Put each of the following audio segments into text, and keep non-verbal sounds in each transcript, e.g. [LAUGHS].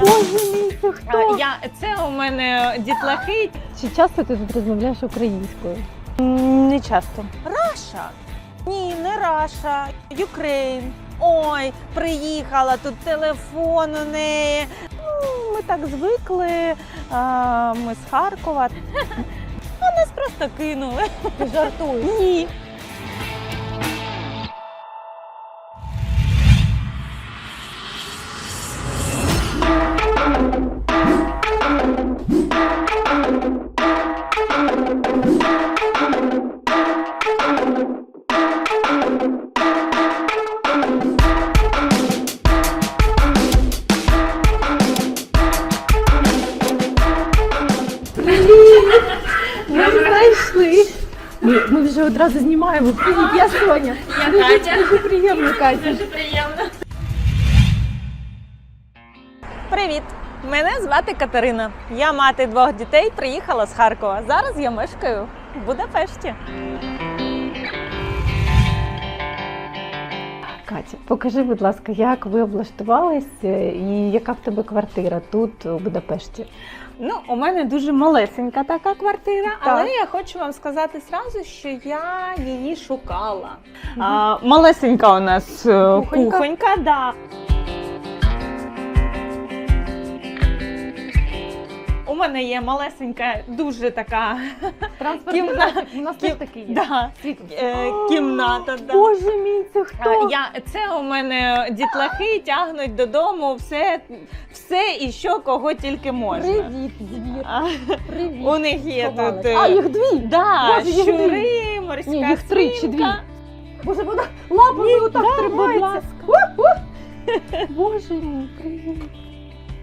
Боже мій, це хто? А, Я, це у мене дітлахи. Чи часто ти тут розмовляєш українською? Не часто. Раша. Ні, не Раша. Юкрейн. Ой, приїхала, тут телефон у неї. Ну, Ми так звикли. А, Ми з Харкова. [LAUGHS] А нас просто кинули. Ти жартуєш. Ні. Ми, ми вже одразу знімаємо. Привіт, я Соня. Я Дуже- Катя. Дуже приємно, Катя. приємно. Привіт! Мене звати Катерина. Я мати двох дітей, приїхала з Харкова. Зараз я мешкаю в Будапешті. Катя, покажи, будь ласка, як ви облаштувались е, і яка в тебе квартира тут, у Будапешті? Ну, у мене дуже малесенька така квартира, Так. але я хочу вам сказати зразу, що я її шукала. А, малесенька у нас е, Кухонька? кухонька, да. У мене є малесенька, дуже така [LAUGHS] Транспортний Кімна- у нас теж такий є. да, е, кімната. Да. Боже мій, це хто? Я, це у мене дітлахи тягнуть додому все, все і що кого тільки можна. Привіт, звір. Привіт. у них є Сховалась. тут. е, А, їх дві? Да, Боже, їх щури, морська Ні, їх три чи свинка. дві? Боже, вона лапами отак будь тримається. Боже мій, привіт.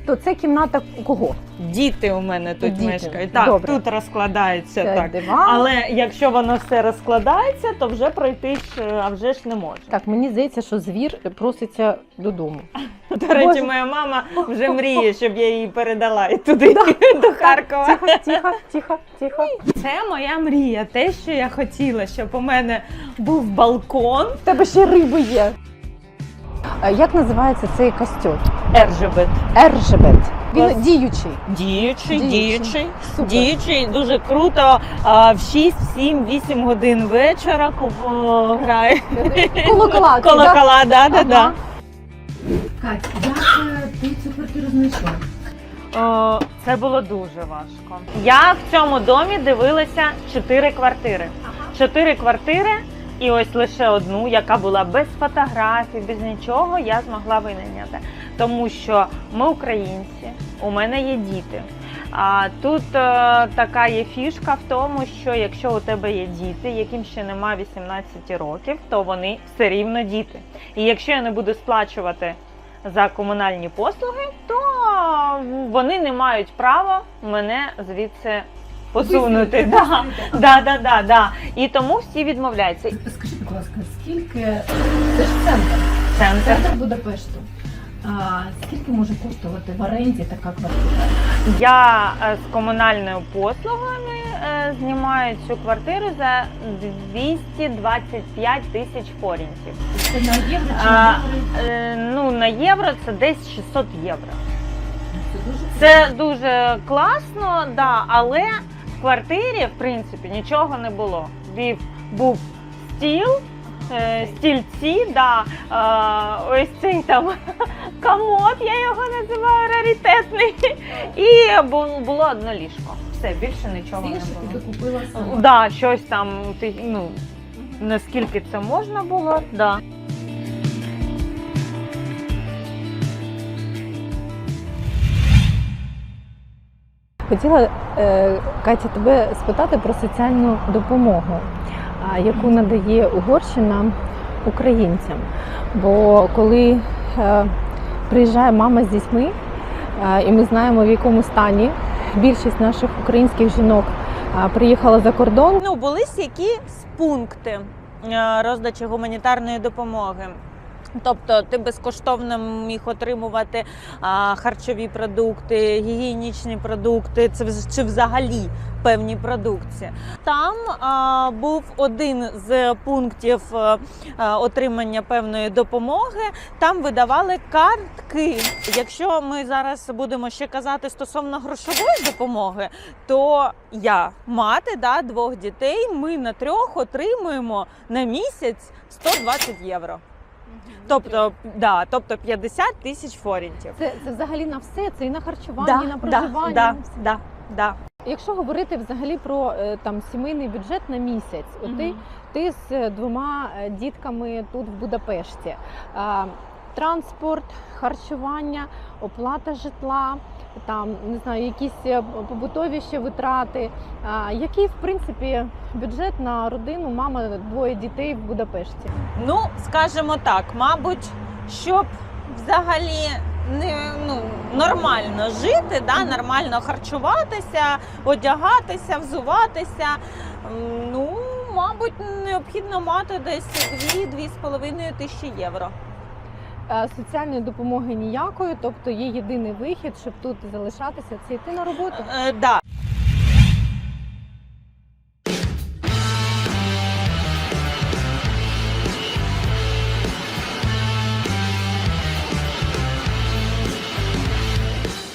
То це кімната кого? Діти у мене тут Діти. мешкають. Так, Добре. тут розкладається Це так. диван. Але якщо воно все розкладається, то вже пройти ж е, а вже ж не можна. Так, мені здається, що звір проситься додому. До речі, Боже. моя мама вже мріє, щоб я її передала і туди [LAUGHS] до Харкова. Тихо, тихо, тихо, тихо. Це моя мрія, те, що я хотіла, щоб у мене був балкон. В тебе ще риби є. А Як називається цей костюм? Ержебет. Ержебет. Він Клас. діючий. Діючий, Діючий. діючий, Супер. діючий, дуже круто. А, в 6, 7, 8 годин вечора грає. Колокола. Колокола, да, да, да. Катя, як е, ти цю квартиру знайшла? О, це було дуже важко. Я в цьому домі дивилася чотири квартири. Чотири квартири, і ось лише одну, яка була без фотографій, без нічого, я змогла винайняти. Тому що ми українці, у мене є діти. А тут е, така є фішка в тому, що якщо у тебе є діти, яким ще немає 18 років, то вони все рівно діти. І якщо я не буду сплачувати за комунальні послуги, то вони не мають права мене звідси посунути. Да, да, да, да, да. І тому всі відмовляються. Скажи, будь ласка, скільки це ж центр, Центр. центр Будапешту. А скільки може коштувати в оренді така квартира? Я е, з комунальними послугами е, знімаю цю квартиру за 225 тисяч форінтів. Це на євро чи А, е, ну на євро це десь 600 євро. Це дуже класно, да, але в квартирі, в принципі, нічого не було. Був стіл, стільці, да, е, ось цей там [LAUGHS] комод, я його називаю раритетний. І було одне ліжко. Все, більше нічого не було. ти докупила сама. Да, щось там, ти- ну, наскільки це можна було, да. Хотіла е, Катя тебе спитати про соціальну допомогу, яку надає Угорщина українцям. Бо коли е, приїжджає мама з дітьми, е, і ми знаємо в якому стані більшість наших українських жінок е, приїхала за кордон. Ну, були якісь пункти е, роздачі гуманітарної допомоги. Тобто ти безкоштовно міг отримувати а, харчові продукти, гігієнічні продукти, це чи взагалі певні продукції. Там а, був один з пунктів е, е, отримання певної допомоги. Там видавали картки. Якщо ми зараз будемо ще казати стосовно грошової допомоги, то я мати да, двох дітей. Ми на трьох отримуємо на місяць 120 євро. Тобто, да, тобто 50 тисяч форінтів. Це, це взагалі на все, це і на харчування, і на проживання. да, на все. да, да. Якщо говорити взагалі про е, там сімейний бюджет на місяць, от ти, Мгм. ти з е, двома е, дітками тут в Будапешті. А, Транспорт, харчування, оплата житла, там не знаю, якісь е, побутові ще витрати. Який в принципі бюджет на родину, мама двоє дітей в Будапешті? Ну, скажімо так, мабуть, щоб взагалі не ну, нормально жити, да, нормально харчуватися, одягатися, взуватися. Ну, мабуть, необхідно мати десь 2-2,5 тисячі євро. Е, Соціальної допомоги ніякої, тобто є єдиний вихід, щоб тут залишатися, це йти на роботу. Е, да.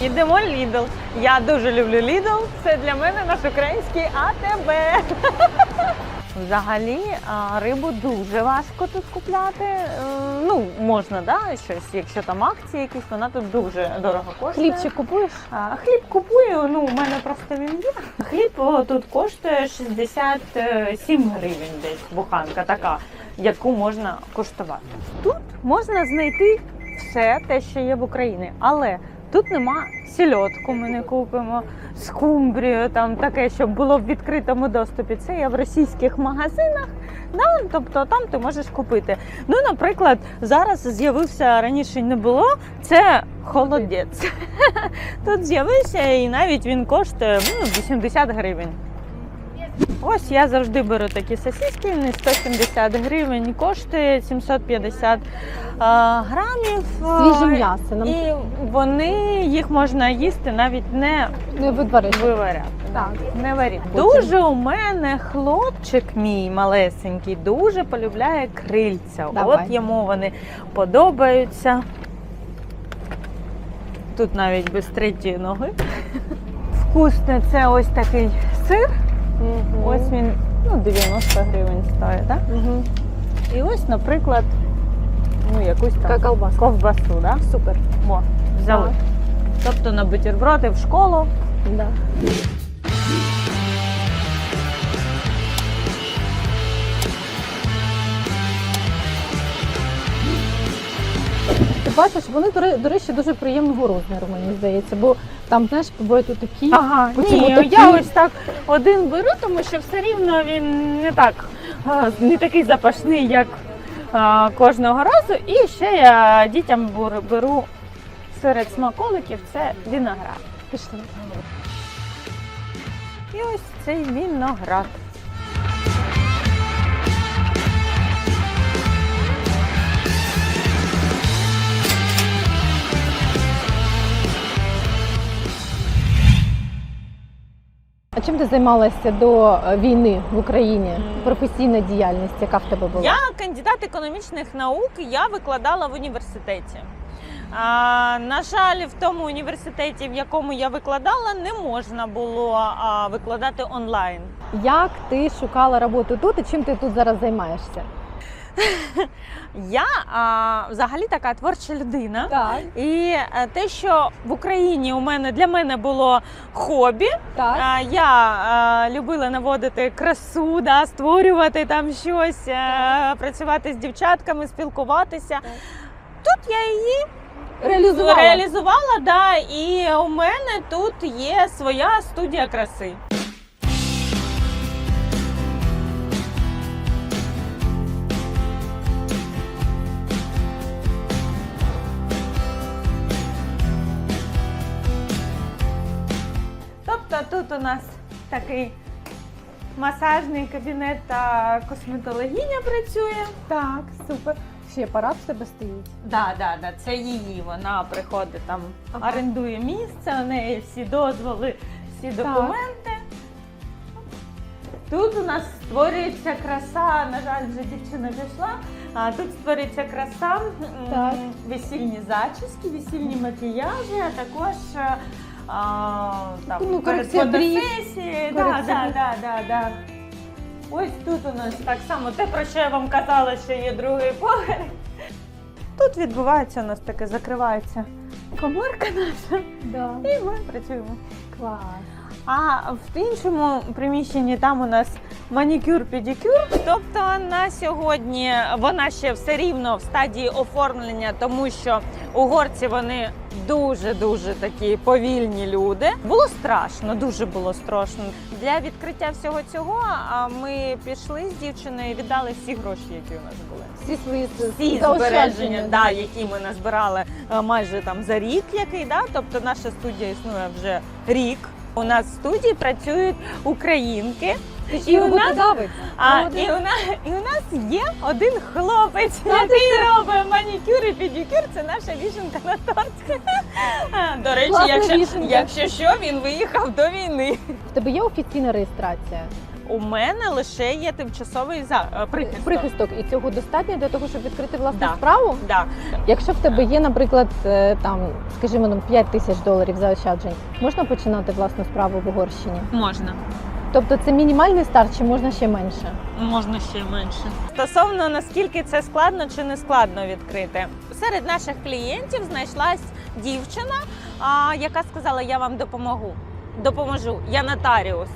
Йдемо Lidl. Я дуже люблю Lidl. Це для мене наш український АТБ. [LAUGHS] Взагалі рибу дуже важко тут купляти. Е, Ну, можна, да, щось, якщо там акції якісь, вона тут дуже дорого коштує. Хлібчик купуєш? А, Хліб купую, ну у мене просто він є. Хліб о, тут коштує 67 гривень десь буханка така, яку можна коштувати. Тут можна знайти все те, що є в Україні, але тут нема сільотку, ми не купимо, скумбрію, там таке, щоб було в відкритому доступі. Це є в російських магазинах. Да, тобто там ти можеш купити. Ну, наприклад, зараз з'явився раніше не було. Це холодець. [LAUGHS] Тут з'явився і навіть він коштує ну, 80 гривень. Ось я завжди беру такі сосиски, вони 170 гривень коштує 750 а, грамів. Свіже м'ясо. Нам І вони їх можна їсти навіть не не виваряти. Так. Не варіть. Дуже у мене хлопчик мій малесенький дуже полюбляє крильця. Давай. От йому вони подобаються. Тут навіть без третьої ноги. Вкусне це ось такий сир. Мгм. Ось він ну, 90 гривень стоїть. Так? Угу. І ось, наприклад, ну, якусь там колбаска. ковбасу. Да? Супер. Во, взяли. Тобто на бутерброди в школу. Да. Бачиш, вони до ре- до речі дуже приємного розміру, мені здається, бо там, знаєш, бувають такі. Ага, Потім ні, отакі. я ось так один беру, тому що все рівно він не так не такий запашний, як кожного разу. І ще я дітям беру серед смаколиків це виноград. Пішли. І ось цей виноград. Чим ти займалася до е, війни в Україні? Професійна діяльність, яка в тебе була? Я кандидат економічних наук, я викладала в університеті. А, на жаль, в тому університеті, в якому я викладала, не можна було а, викладати онлайн. Як ти шукала роботу тут і чим ти тут зараз займаєшся? [LAUGHS] Я а, взагалі така творча людина. Так, І е, те, що в Україні у мене для мене було хобі, так. а, я е, любила наводити красу, да, створювати там щось, е, працювати з дівчатками, спілкуватися. Тут я її Реалізувала. реалізувала, да, і у мене тут є своя студія краси. Тут у нас такий масажний кабінет та косметологиня працює. Так, супер. ще апарат в тебе стоїть. Да, да, да, це її. Вона приходить там, Ага. орендує місце, у неї всі дозволи, всі документи. Тут у нас створюється краса. На жаль, вже дівчина пішла. А тут створюється краса, м, Так. весільні зачіски, весільні макіяжі, а також е, а, там, Ну, перед корекція брів. фотосесії. Да, Корекція да, брів. да, да, да. Ось тут у нас так само те, про що я вам казала, що є другий поверх. Тут відбувається у нас таке, закривається коморка наша, Да. і ми працюємо. Клас. А в іншому приміщенні там у нас манікюр-педикюр. Тобто на сьогодні вона ще все рівно в стадії оформлення, тому що угорці вони дуже дуже такі повільні люди. Було страшно, дуже було страшно. Для відкриття всього цього а, ми пішли з дівчиною і віддали всі гроші, які у нас були. Всі свої Всі збереження, да, які ми назбирали е, майже там за рік, який да. Тобто наша студія існує вже рік. У нас в студії працюють українки, І у нас- а і у нас і у нас є один хлопець, який робить манікюр і педикюр. Це наша вішенка на торті. А, До речі, Класна якщо, вішенка. якщо що, він виїхав до війни. В тебе є офіційна реєстрація? У мене лише є тимчасовий за е, прихисток. Прихисток. І цього достатньо для того, щоб відкрити власну Да. справу? Да. Якщо в тебе є, наприклад, е, там, скажімо, ну, 5 тисяч доларів заощаджень, можна починати власну справу в Угорщині? Можна. Тобто це мінімальний старт чи можна ще менше? Можна ще менше. Стосовно наскільки це складно чи не складно відкрити. Серед наших клієнтів знайшлась дівчина, яка сказала: Я вам допомогу. Допоможу. Я нотаріус.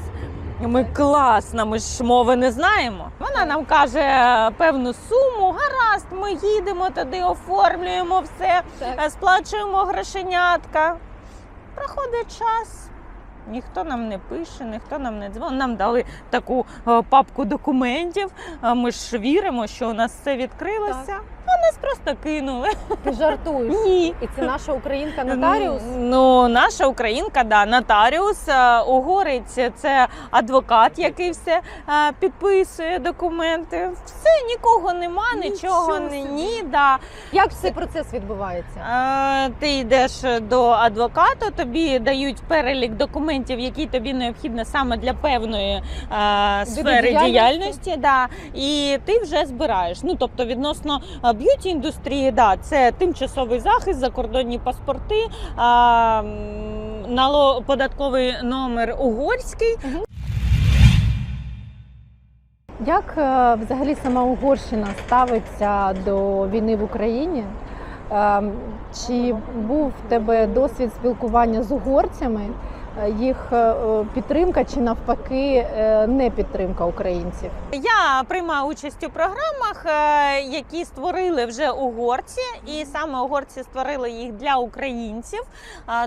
Ми класна, ми ж мови не знаємо. Вона нам каже е, певну суму. Гаразд, ми їдемо туди, оформлюємо все, так. сплачуємо грошенятка. Проходить час. Ніхто нам не пише, ніхто нам не дзвонить. Нам дали таку е, папку документів. Е, Ми ж віримо, що у нас все відкрилося. А нас просто кинули. Ти жартуєш. [LAUGHS] Ні. І це наша українка нотаріус? Ну, наша українка, да, нотаріус, е, угорець це адвокат, який все підписує документи. Все, нікого нема, нічого не ні. Да. Як цей процес відбувається? Ти йдеш до адвоката, тобі дають перелік документів, які тобі необхідні саме для певної е, сфери діяльності? діяльності. Да, і ти вже збираєш. Ну тобто, відносно е, б'юті індустрії, да, це тимчасовий захист, закордонні паспорти, е, м, нало- податковий номер угорський. Як е, взагалі сама Угорщина ставиться до війни в Україні? Е, Чи був в тебе досвід спілкування з угорцями? Їх е, підтримка чи навпаки е, не підтримка українців? Я приймаю участь у програмах, е, які створили вже угорці, і саме угорці створили їх для українців.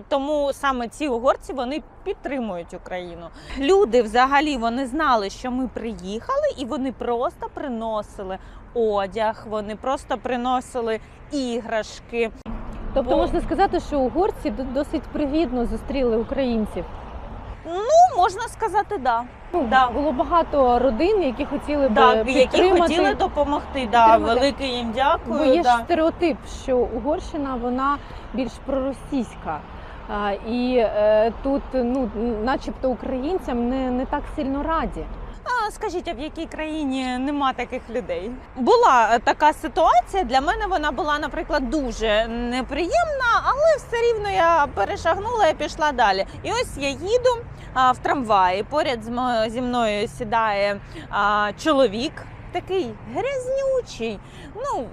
Тому саме ці угорці вони підтримують Україну. Люди взагалі вони знали, що ми приїхали, і вони просто приносили одяг, вони просто приносили іграшки. Тобто Бо- можна сказати, що угорці досить привітно зустріли українців. Ну можна сказати, да. Ну, Да. Було багато родин, які хотіли б Так, які хотіли допомогти. Да, підтримати. велике їм дякую. Бо є да. ж стереотип, що Угорщина вона більш проросійська. А, І е, тут, ну, начебто, українцям не, не так сильно раді. А скажіть, а в якій країні нема таких людей? Була е, така ситуація. Для мене вона була, наприклад, дуже неприємна, але все рівно я перешагнула і пішла далі. І ось я їду а, в трамваї. Поряд зі мною сідає а, чоловік. Такий грязнючий, ну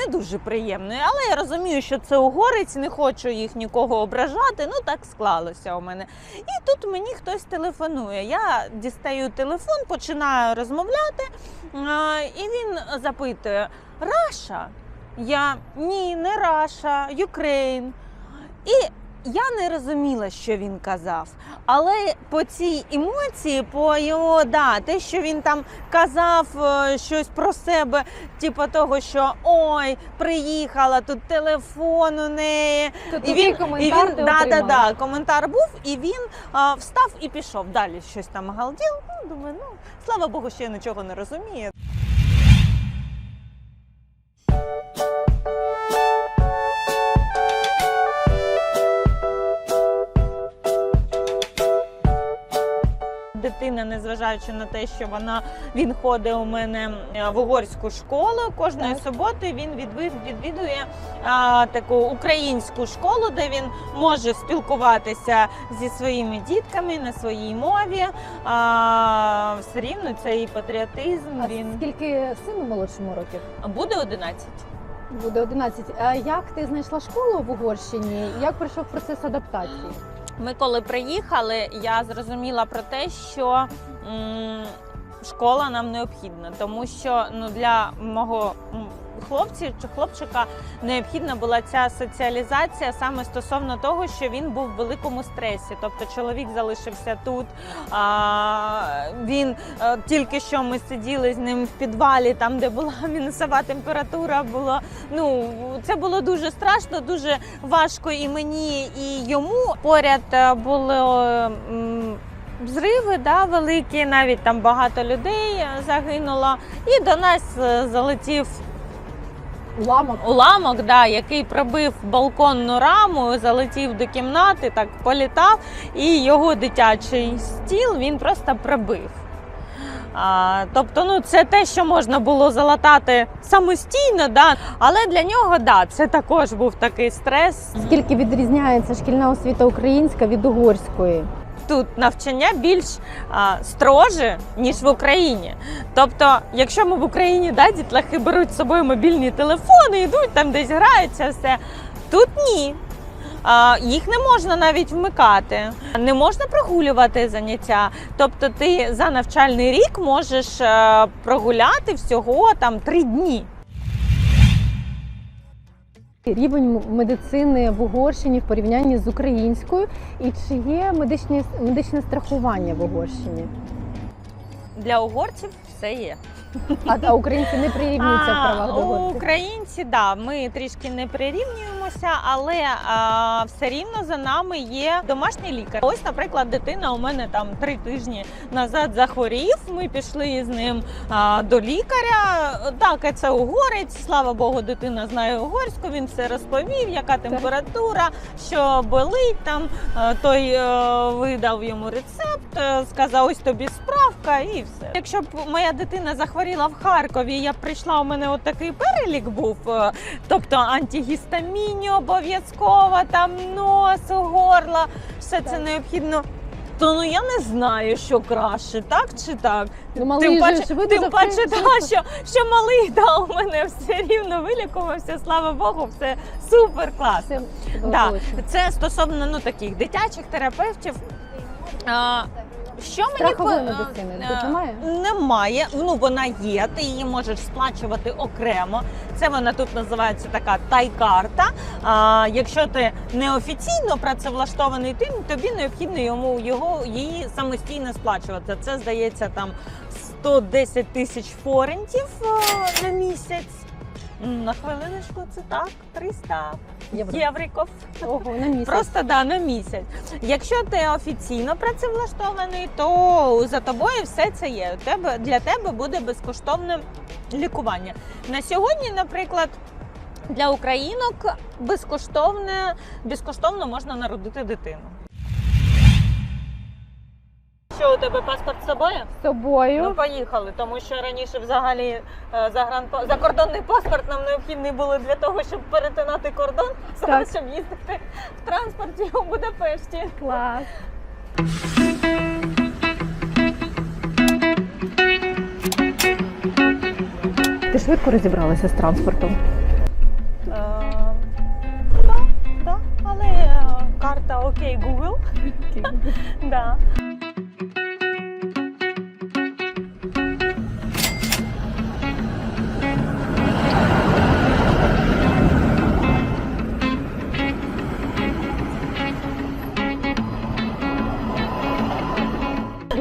не дуже приємною, але я розумію, що це угорець, не хочу їх нікого ображати. Ну так склалося у мене. І тут мені хтось телефонує. Я дістаю телефон, починаю розмовляти, і він запитує: Раша? Я ні, не Раша, Юкрейн. І я не розуміла, що він казав. Але по цій емоції, по його да, те, що він там казав е, щось про себе, типу того, що ой, приїхала, тут телефон у неї. То І він, і коментар він ти да, да, да, коментар був, і він а, встав і пішов. Далі щось там галдів. Ну, думаю, ну слава Богу, що я нічого не розумію. Незважаючи на те, що вона він ходить у мене е, в угорську школу. Кожної Так. суботи він відвід, відвідує а, таку українську школу, де він може спілкуватися зі своїми дітками на своїй мові. А, все рівно цей патріотизм А він скільки сину молодшому років? буде 11. Буде 11. А як ти знайшла школу в Угорщині? Як пройшов процес адаптації? Ми коли приїхали, я зрозуміла про те, що школа нам необхідна, тому що ну для мого хлопця чи хлопчика необхідна була ця соціалізація саме стосовно того, що він був в великому стресі. Тобто чоловік залишився тут. А, він е, тільки що ми сиділи з ним в підвалі, там де була [LAUGHS] мінусова температура. Було ну це було дуже страшно, дуже важко і мені, і йому. Поряд е, було. м, Взриви да, великі, навіть там багато людей е, загинуло. І до нас е, залетів Уламок. уламок, да, який пробив балконну раму, залетів до кімнати, так політав, і його дитячий стіл він просто пробив. А, тобто, ну це те, що можна було залатати самостійно, да, але для нього да, це також був такий стрес. Скільки відрізняється шкільна освіта українська від угорської? тут навчання більш а, строже, ніж в Україні. Тобто, якщо ми в Україні да, дітлахи беруть з собою мобільні телефони, йдуть там десь граються, все тут ні. Їх не можна навіть вмикати, не можна прогулювати заняття. Тобто, ти за навчальний рік можеш е, прогуляти всього там три дні. Рівень медицини в Угорщині в порівнянні з українською, і чи є медичні медичне страхування в Угорщині? Для угорців все є. А, а українці не прирівнюються в правах до А, угорців? Українці, да, ми трішки не прирівнюємося, але а, все рівно за нами є домашній лікар. Ось, наприклад, дитина у мене там три тижні назад захворів. Ми пішли з ним а, до лікаря. Так, це угорець. Слава Богу, дитина знає угорську. Він все розповів, яка температура, що болить там. Той е, видав йому рецепт, е, сказав, ось тобі справка, і все. Якщо б моя дитина захворіла в Харкові, я прийшла, у мене от такий перелік був. е, Тобто антигістамінні обов'язково, там нос, горло, все це необхідно. То ну я не знаю, що краще, так чи так. Ну, малий тим же паче, ж видав тим паче да, що, що малий да, у мене все рівно вилікувався, слава Богу, все супер класно. Це Да, це стосовно ну таких дитячих терапевтів. А, що мені Страхової по- медицини е, тут немає? Немає. Ну вона є. Ти її можеш сплачувати окремо. Це вона тут називається така тайкарта. А якщо ти неофіційно працевлаштований, ти тобі необхідно йому його її самостійно сплачувати. Це здається там 110 тисяч форентів е, на місяць. На хвилиночку це так, 300 Євро. євриків. Ого, на місяць. Просто да, на місяць. Якщо ти офіційно працевлаштований, то за тобою все це є. У тебе для тебе буде безкоштовне лікування. На сьогодні, наприклад. Для українок безкоштовне, безкоштовно можна народити дитину. Що у тебе паспорт з собою? з собою. Ну, поїхали, тому що раніше взагалі е, загранпа- закордонний паспорт нам необхідний було для того, щоб перетинати кордон, [LAUGHS] зараз щоб їздити в транспорті у Будапешті. Клас. Ти швидко розібралася з транспортом? Е, да, да, але е, карта окей, Google. [LAUGHS] Да.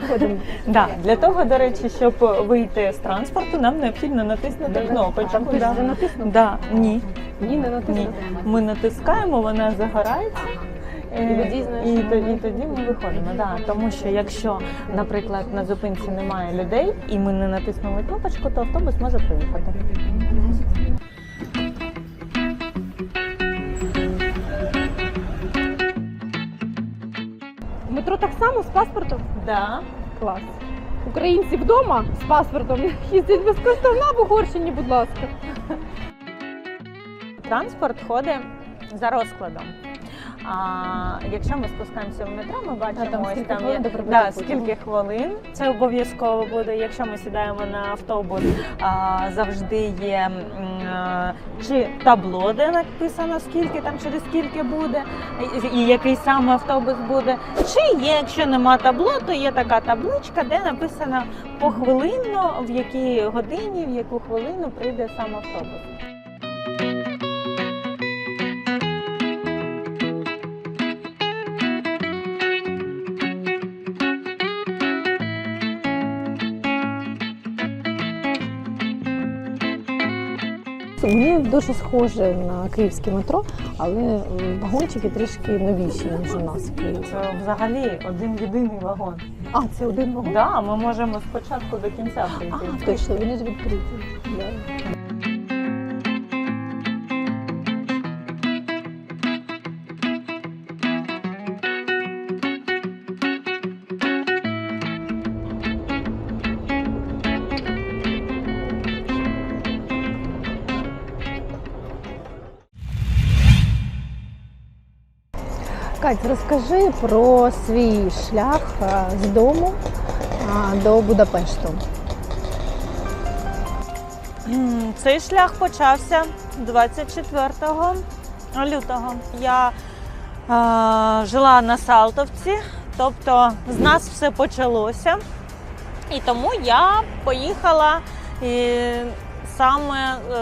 Виходимо. [LAUGHS] Да. Для того, до речі, щоб вийти з транспорту, нам необхідно натиснути кнопочку. Там хтось Да. вже натиснув? Да. Ні. Ні, не. Ні. Ми натискаємо, вона загорається. І Е, тоді, і, тоді, ми і тоді ми виходимо. Да. Тому що якщо, наприклад, на зупинці немає людей і ми не натиснули кнопочку, то автобус може проїхати. Метро так само з паспортом? Да. Клас. Українці вдома з паспортом їздять безкоштовно в Угорщині, будь ласка. Транспорт ходить за розкладом. А якщо ми спускаємося в метро, ми бачимо там ось скільки там хвилин є да, скільки хвилин. Це обов'язково буде. Якщо ми сідаємо на автобус, а, завжди є а, чи табло, де написано скільки там через скільки буде, і- і який саме автобус буде. Чи є, якщо нема табло, то є така табличка, де написано похвилинно, в якій годині, в яку хвилину прийде сам автобус. Мені дуже схоже на київське метро, але вагончики трішки новіші, ніж у нас в Києві. Це взагалі один єдиний вагон. А, це один вагон? Да, ми можемо спочатку до кінця прийти. А, точно, вони ж відкриті. Да. Кать, розкажи про свій шлях е, з дому до Будапешту. Цей шлях почався 24 лютого. Я е, жила на Салтовці, тобто з нас все почалося. І тому я поїхала і, саме е,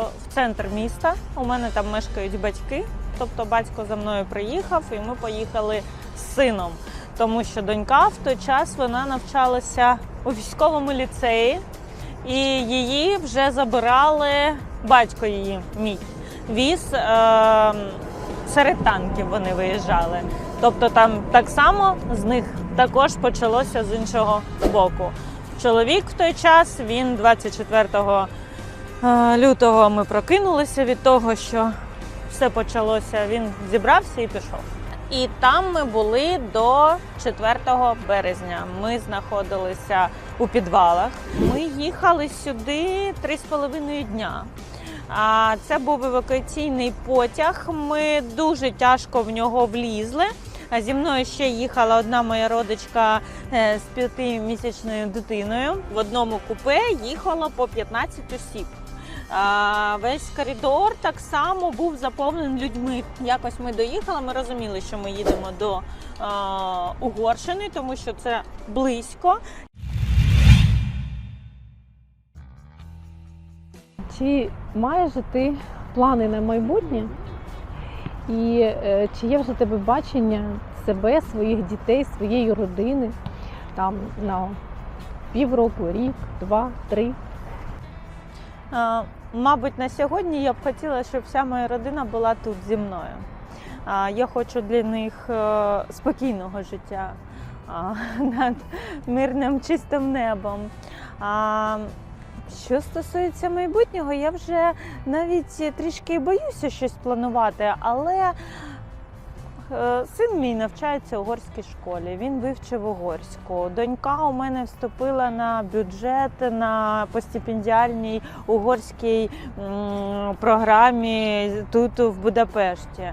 в центр міста. У мене там мешкають батьки. Тобто батько за мною приїхав, і ми поїхали з сином. Тому що донька в той час вона навчалася у військовому ліцеї, і її вже забирали батько її мій. Віз е, серед танків вони виїжджали. Тобто там так само з них також почалося з іншого боку. Чоловік в той час, він 24 е, лютого ми прокинулися від того, що все почалося. Він зібрався і пішов. І там ми були до 4 березня. Ми знаходилися у підвалах. Ми їхали сюди 3,5 дня. А це був евакуаційний потяг. Ми дуже тяжко в нього влізли. Зі мною ще їхала одна моя родичка е, з п'ятимісячною дитиною. В одному купе їхало по 15 осіб. Весь коридор так само був заповнений людьми. Якось ми доїхали. Ми розуміли, що ми їдемо до Угорщини, тому що це близько. Чи маєш ти плани на майбутнє? І е, чи є вже тебе бачення себе, своїх дітей, своєї родини там на півроку, рік, два, три? Мабуть, на сьогодні я б хотіла, щоб вся моя родина була тут зі мною. Я хочу для них е, спокійного життя [LAUGHS] над мирним чистим небом. Що стосується майбутнього, я вже навіть трішки боюся щось планувати, але син мій навчається в угорській школі. Він вивчив угорську. Донька у мене вступила на бюджет на постипендіальній угорській програмі тут в Будапешті.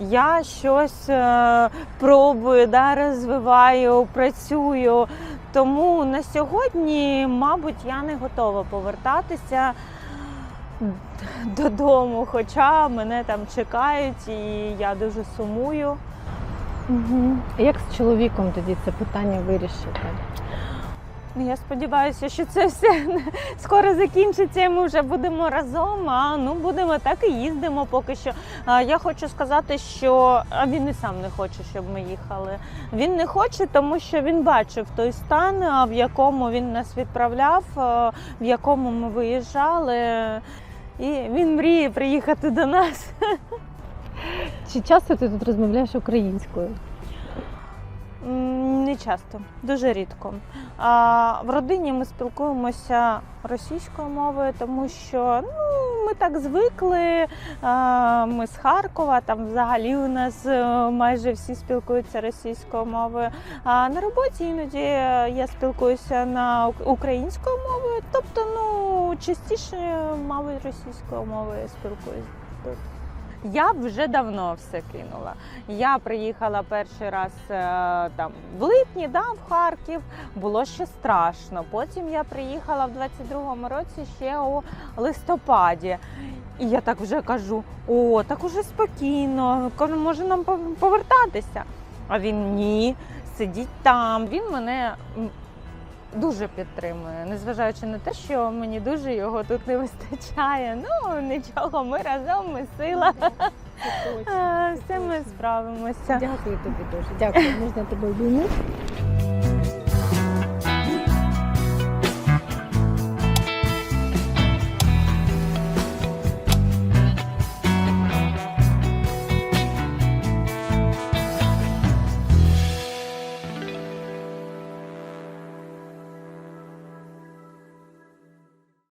Я щось е, пробую, да, розвиваю, працюю. Тому на сьогодні, мабуть, я не готова повертатися [LAUGHS] додому, хоча мене там чекають і я дуже сумую. Угу. Як з чоловіком тоді це питання вирішити? Ну, Я сподіваюся, що це все [LAUGHS] скоро закінчиться, і ми вже будемо разом. А ну будемо так і їздимо поки що. А, Я хочу сказати, що а він і сам не хоче, щоб ми їхали. Він не хоче, тому що він бачив той стан, в якому він нас відправляв, в якому ми виїжджали. І він мріє приїхати до нас. Чи часто ти тут розмовляєш українською? Не часто, дуже рідко. А, в родині ми спілкуємося російською мовою, тому що ну, ми так звикли. А, ми з Харкова, там взагалі у нас е, майже всі спілкуються російською мовою. А на роботі іноді я спілкуюся на українською мовою, тобто, ну частіше, мабуть, російською мовою спілкуюся Я вже давно все кинула. Я приїхала перший раз е, там в липні, да, в Харків. Було ще страшно. Потім я приїхала в 22-му році ще у листопаді. І я так вже кажу: о, так уже спокійно, може нам повертатися. А він ні, сидіть там. Він мене дуже підтримує, незважаючи на те, що мені дуже його тут не вистачає. Ну нічого, ми разом, ми сила. Е, Все ми справимося. Дякую тобі дуже. Дякую. Можна тебе обійму?